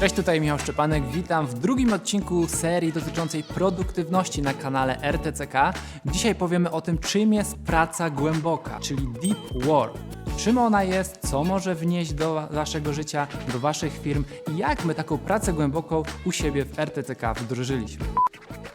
Cześć, tutaj Michał Szczepanek. Witam w drugim odcinku serii dotyczącej produktywności na kanale RTCK. Dzisiaj powiemy o tym, czym jest praca głęboka, czyli deep work. Czym ona jest, co może wnieść do waszego życia, do waszych firm i jak my taką pracę głęboką u siebie w RTCK wdrożyliśmy.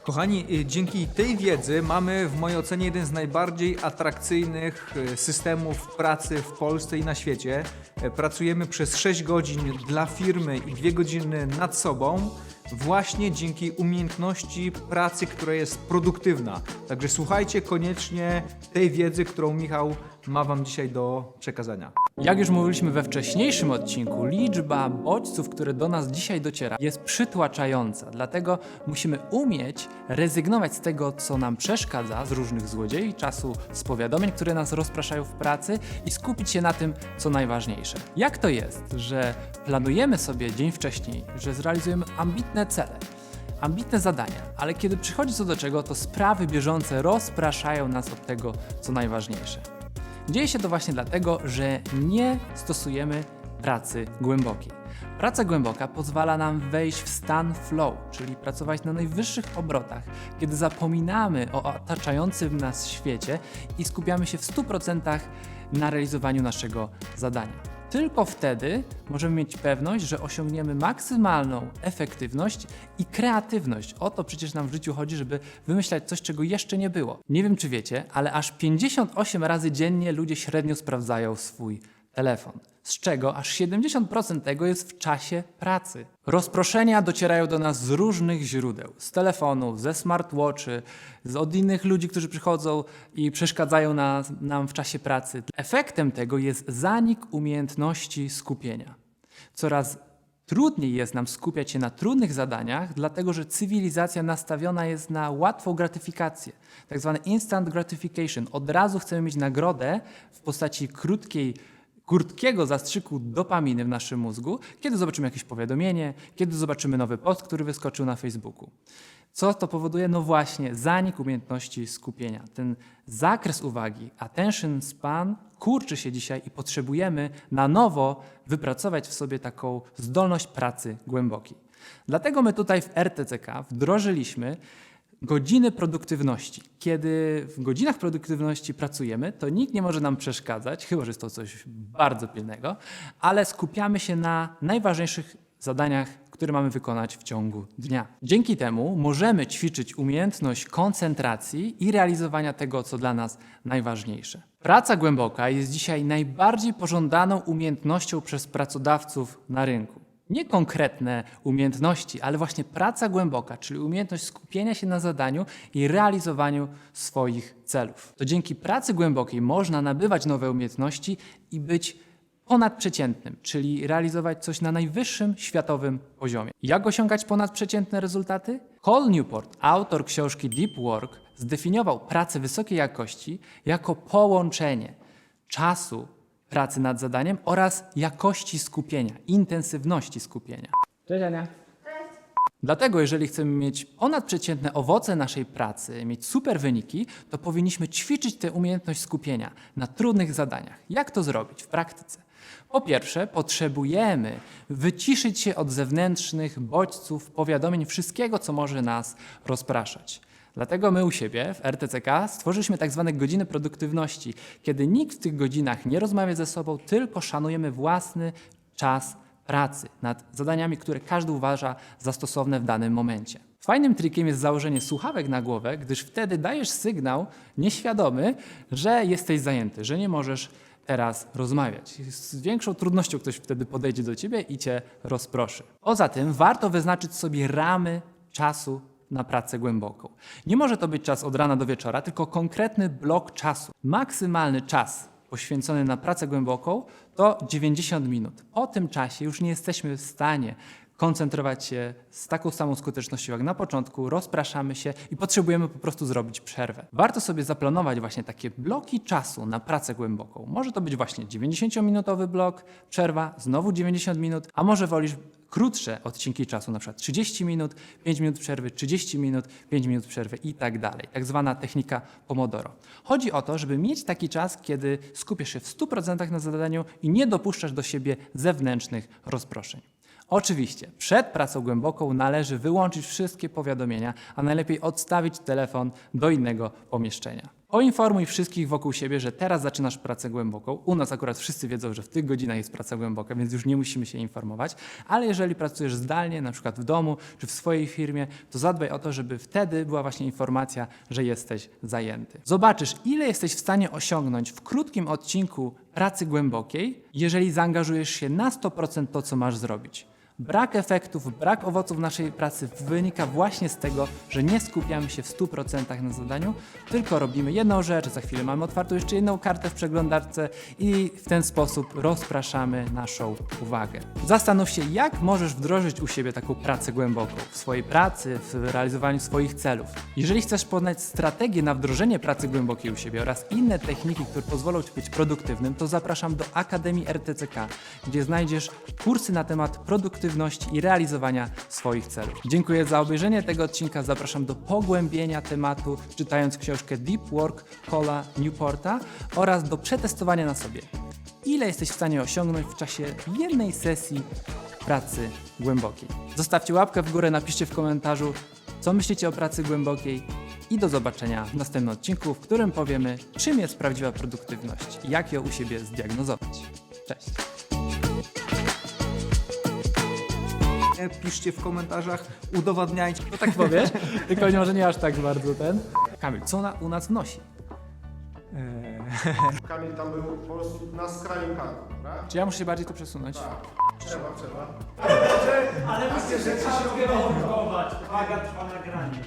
Kochani, y, dzięki tej wiedzy mamy w mojej ocenie jeden z najbardziej atrakcyjnych y, systemów pracy w Polsce i na świecie. E, Pracujemy przez 6 godzin dla firmy i 2 godziny nad sobą, właśnie dzięki umiejętności pracy, która jest produktywna. Także słuchajcie koniecznie tej wiedzy, którą Michał ma Wam dzisiaj do przekazania. Jak już mówiliśmy we wcześniejszym odcinku, liczba bodźców, które do nas dzisiaj dociera, jest przytłaczająca. Dlatego musimy umieć rezygnować z tego, co nam przeszkadza, z różnych złodziei czasu, z powiadomień, które nas rozpraszają w pracy i skupić się na tym, co najważniejsze. Jak to jest, że planujemy sobie dzień wcześniej, że zrealizujemy ambitne cele, ambitne zadania, ale kiedy przychodzi co do czego, to sprawy bieżące rozpraszają nas od tego, co najważniejsze. Dzieje się to właśnie dlatego, że nie stosujemy pracy głębokiej. Praca głęboka pozwala nam wejść w stan flow, czyli pracować na najwyższych obrotach, kiedy zapominamy o otaczającym nas świecie i skupiamy się w 100% na realizowaniu naszego zadania. Tylko wtedy możemy mieć pewność, że osiągniemy maksymalną efektywność i kreatywność. O to przecież nam w życiu chodzi, żeby wymyślać coś, czego jeszcze nie było. Nie wiem, czy wiecie, ale aż 58 razy dziennie ludzie średnio sprawdzają swój telefon. Z czego aż 70% tego jest w czasie pracy. Rozproszenia docierają do nas z różnych źródeł: z telefonów, ze smartwatchy, z od innych ludzi, którzy przychodzą i przeszkadzają nas, nam w czasie pracy. Efektem tego jest zanik umiejętności skupienia. Coraz trudniej jest nam skupiać się na trudnych zadaniach, dlatego że cywilizacja nastawiona jest na łatwą gratyfikację, tak zwane instant gratification. Od razu chcemy mieć nagrodę w postaci krótkiej krótkiego zastrzyku dopaminy w naszym mózgu, kiedy zobaczymy jakieś powiadomienie, kiedy zobaczymy nowy post, który wyskoczył na Facebooku. Co to powoduje? No właśnie, zanik umiejętności skupienia. Ten zakres uwagi, attention span, kurczy się dzisiaj i potrzebujemy na nowo wypracować w sobie taką zdolność pracy głębokiej. Dlatego my tutaj w RTCK wdrożyliśmy godziny produktywności. Kiedy w godzinach produktywności pracujemy, to nikt nie może nam przeszkadzać, chyba że jest to coś bardzo pilnego, ale skupiamy się na najważniejszych zadaniach, które mamy wykonać w ciągu dnia. Dzięki temu możemy ćwiczyć umiejętność koncentracji i realizowania tego, co dla nas najważniejsze. Praca głęboka jest dzisiaj najbardziej pożądaną umiejętnością przez pracodawców na rynku nie konkretne umiejętności, ale właśnie praca głęboka, czyli umiejętność skupienia się na zadaniu i realizowaniu swoich celów. To dzięki pracy głębokiej można nabywać nowe umiejętności i być ponadprzeciętnym, czyli realizować coś na najwyższym światowym poziomie. Jak osiągać ponadprzeciętne rezultaty? Cole Newport, autor książki Deep Work, zdefiniował pracę wysokiej jakości jako połączenie czasu pracy nad zadaniem oraz jakości skupienia, intensywności skupienia. Cześć Ania. Dlatego, jeżeli chcemy mieć ponadprzeciętne owoce naszej pracy, mieć super wyniki, to powinniśmy ćwiczyć tę umiejętność skupienia na trudnych zadaniach. Jak to zrobić w praktyce? Po pierwsze, potrzebujemy wyciszyć się od zewnętrznych bodźców, powiadomień, wszystkiego, co może nas rozpraszać. Dlatego my u siebie w RTCK stworzyliśmy tak zwane godziny produktywności, kiedy nikt w tych godzinach nie rozmawia ze sobą, tylko szanujemy własny czas pracy nad zadaniami, które każdy uważa za stosowne w danym momencie. Fajnym trikiem jest założenie słuchawek na głowę, gdyż wtedy dajesz sygnał nieświadomy, że jesteś zajęty, że nie możesz teraz rozmawiać. Z większą trudnością ktoś wtedy podejdzie do ciebie i cię rozproszy. Poza tym warto wyznaczyć sobie ramy czasu na pracę głęboką. Nie może to być czas od rana do wieczora, tylko konkretny blok czasu. Maksymalny czas poświęcony na pracę głęboką to 90 minut. Po tym czasie już nie jesteśmy w stanie koncentrować się z taką samą skutecznością jak na początku, rozpraszamy się i potrzebujemy po prostu zrobić przerwę. Warto sobie zaplanować właśnie takie bloki czasu na pracę głęboką. Może to być właśnie 90-minutowy blok, przerwa, znowu 90 minut, a może wolisz krótsze odcinki czasu, na przykład 30 minut, 5 minut przerwy, 30 minut, 5 minut przerwy i tak dalej. Tak zwana technika Pomodoro. Chodzi o to, żeby mieć taki czas, kiedy skupiasz się w 100% na zadaniu i nie dopuszczasz do siebie zewnętrznych rozproszeń. Oczywiście, przed pracą głęboką należy wyłączyć wszystkie powiadomienia, a najlepiej odstawić telefon do innego pomieszczenia. Poinformuj wszystkich wokół siebie, że teraz zaczynasz pracę głęboką. U nas akurat wszyscy wiedzą, że w tych godzinach jest praca głęboka, więc już nie musimy się informować. Ale jeżeli pracujesz zdalnie, na przykład w domu czy w swojej firmie, to zadbaj o to, żeby wtedy była właśnie informacja, że jesteś zajęty. Zobaczysz, ile jesteś w stanie osiągnąć w krótkim odcinku pracy głębokiej, jeżeli zaangażujesz się na 100% to, co masz zrobić. Brak efektów, brak owoców naszej pracy wynika właśnie z tego, że nie skupiamy się w 100% na zadaniu, tylko robimy jedną rzecz, za chwilę mamy otwartą jeszcze jedną kartę w przeglądarce i w ten sposób rozpraszamy naszą uwagę. Zastanów się, jak możesz wdrożyć u siebie taką pracę głęboką w swojej pracy, w realizowaniu swoich celów. Jeżeli chcesz poznać strategię na wdrożenie pracy głębokiej u siebie oraz inne techniki, które pozwolą Ci być produktywnym, to zapraszam do Akademii RTCK, gdzie znajdziesz kursy na temat produktywności i realizowania swoich celów. Dziękuję za obejrzenie tego odcinka. Zapraszam do pogłębienia tematu, czytając książkę Deep Work Cola Newporta oraz do przetestowania na sobie. Ile jesteś w stanie osiągnąć w czasie jednej sesji pracy głębokiej? Zostawcie łapkę w górę, napiszcie w komentarzu, co myślicie o pracy głębokiej i do zobaczenia w następnym odcinku, w którym powiemy, czym jest prawdziwa produktywność i jak ją u siebie zdiagnozować. Cześć! Nie, Piszcie w komentarzach, udowadniajcie. To tak powiesz, tylko może nie aż tak bardzo ten. Kamil, co ona u nas wnosi? Eee, Kamil tam był po prostu na skraju karty, prawda? Czy ja muszę się bardziej tu przesunąć? Trzeba, trzeba. Ale myślę, że trzeba odreagować. Uwaga, trwa nagranie.